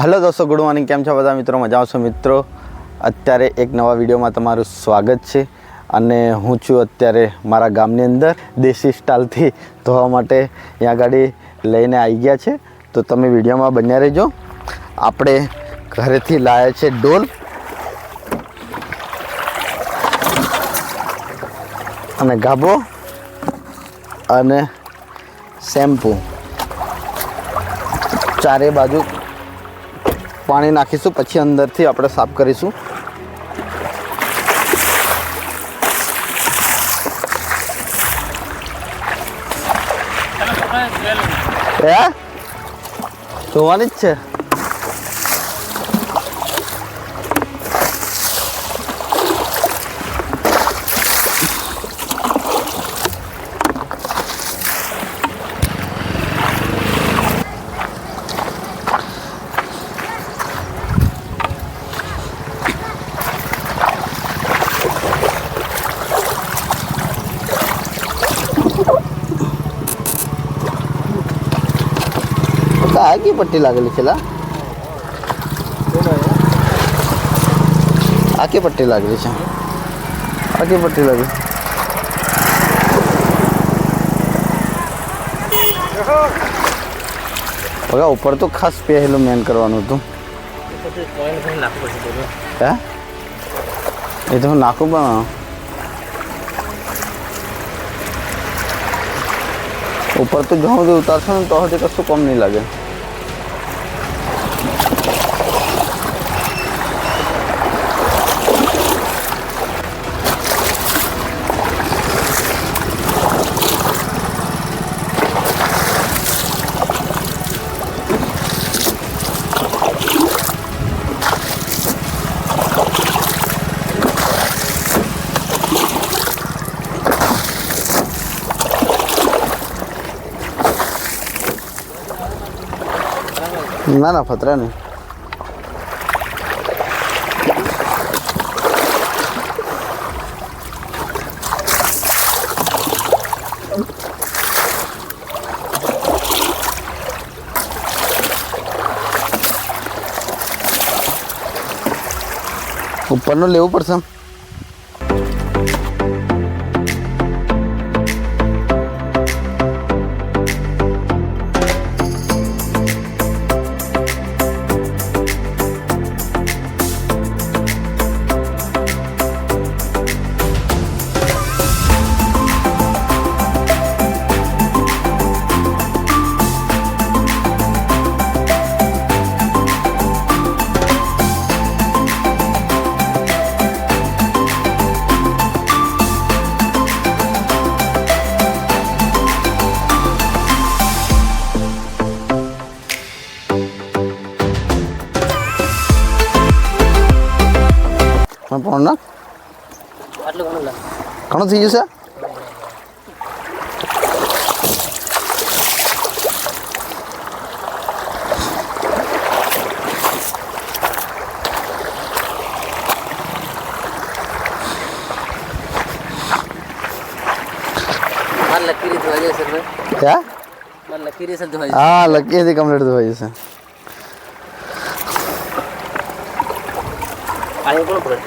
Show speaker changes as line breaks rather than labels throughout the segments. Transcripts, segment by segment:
Hello દોસ્તો, good morning. કેમ છો બધા મિત્રો? મજા આવશો મિત્રો? અત્યારે એક નવા વિડીયોમાં તમારું સ્વાગત છે અને હું છું અત્યારે મારા ગામની અંદર દેશી સ્ટાઇલથી ધોવા માટે અહીંયા ગાડી લઈને આવી ગયા છે. તો તમે વિડીયોમાં બન્યા રહેજો. આપણે ઘરેથી લાવ્યા છે ડોલ. અને ગાબો અને શેમ્પૂ. ચારે બાજુ પાણી નાખીશું પછી અંદરથી આપણે સાફ કરીશું. હે? જોવાની જ છે. काय की पट्टी लागली तिला आकी पट्टी लागली છે આકી પટ્ટી લાગી બગા ઉપર તો ખાસ પહેલું મેન કરવાનું હતું હે એ તો હું નાખું પણ ઉપર તો જ્યાં સુધી ઉતારશો ને તો સુધી કશું કમ નહીં લાગે ના ના ફતરા નહીં ઉપરનું લેવું પડશે પણ પણ ના
આટલું ઘણું લાગે
ઘણું થઈ જશે
મારે લકીરી ધોવા જશે ભાઈ
ક્યાં
મારે લકીરી છે ધોવા
હા લકીથી કમ્પ્લીટ ધોવાઈ જશે
પાણી કોણ પડે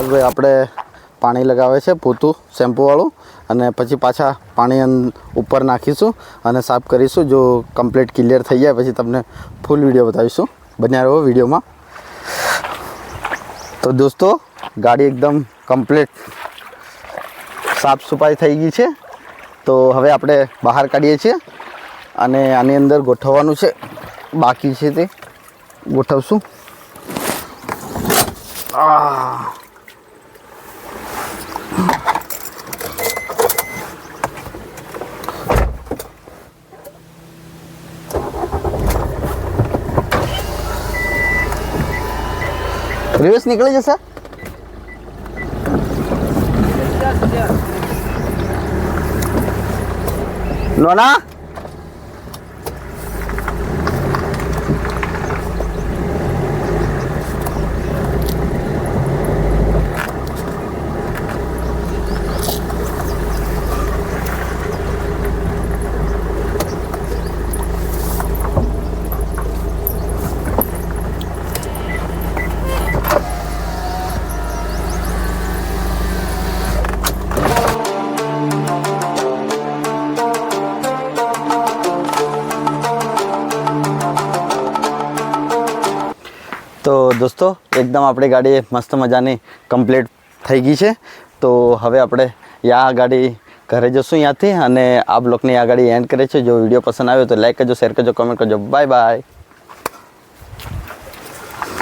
પ્રકાશભાઈ આપણે પાણી લગાવે છે પોતું, શેમ્પૂવાળું અને પછી પાછા પાણી ઉપર નાખીશું અને સાફ કરીશું. જો કમ્પ્લીટ ક્લિયર થઈ જાય પછી તમને ફૂલ વીડિયો બતાવીશું. બન્યા રહો વિડીયોમાં. તો દોસ્તો, ગાડી એકદમ કમ્પ્લીટ સાફ સફાઈ થઈ ગઈ છે. તો હવે આપણે બહાર કાઢીએ છીએ અને આની અંદર ગોઠવવાનું છે. બાકી છે તે ગોઠવશું. આ રિવર્સ નીકળી જશે? નોના? તો દોસ્તો, એકદમ આપણી ગાડી મસ્ત મજાની કમ્પ્લીટ થઈ ગઈ છે. તો હવે આપણે આ ગાડી ઘરે જશું ત્યાંથી અને આ બ્લોકની આ ગાડી એન્ડ કરે છે જો વીડિયો પસંદ આવ્યો તો લાઈક કરજો શેર કરજો કમેન્ટ કરજો. Bye bye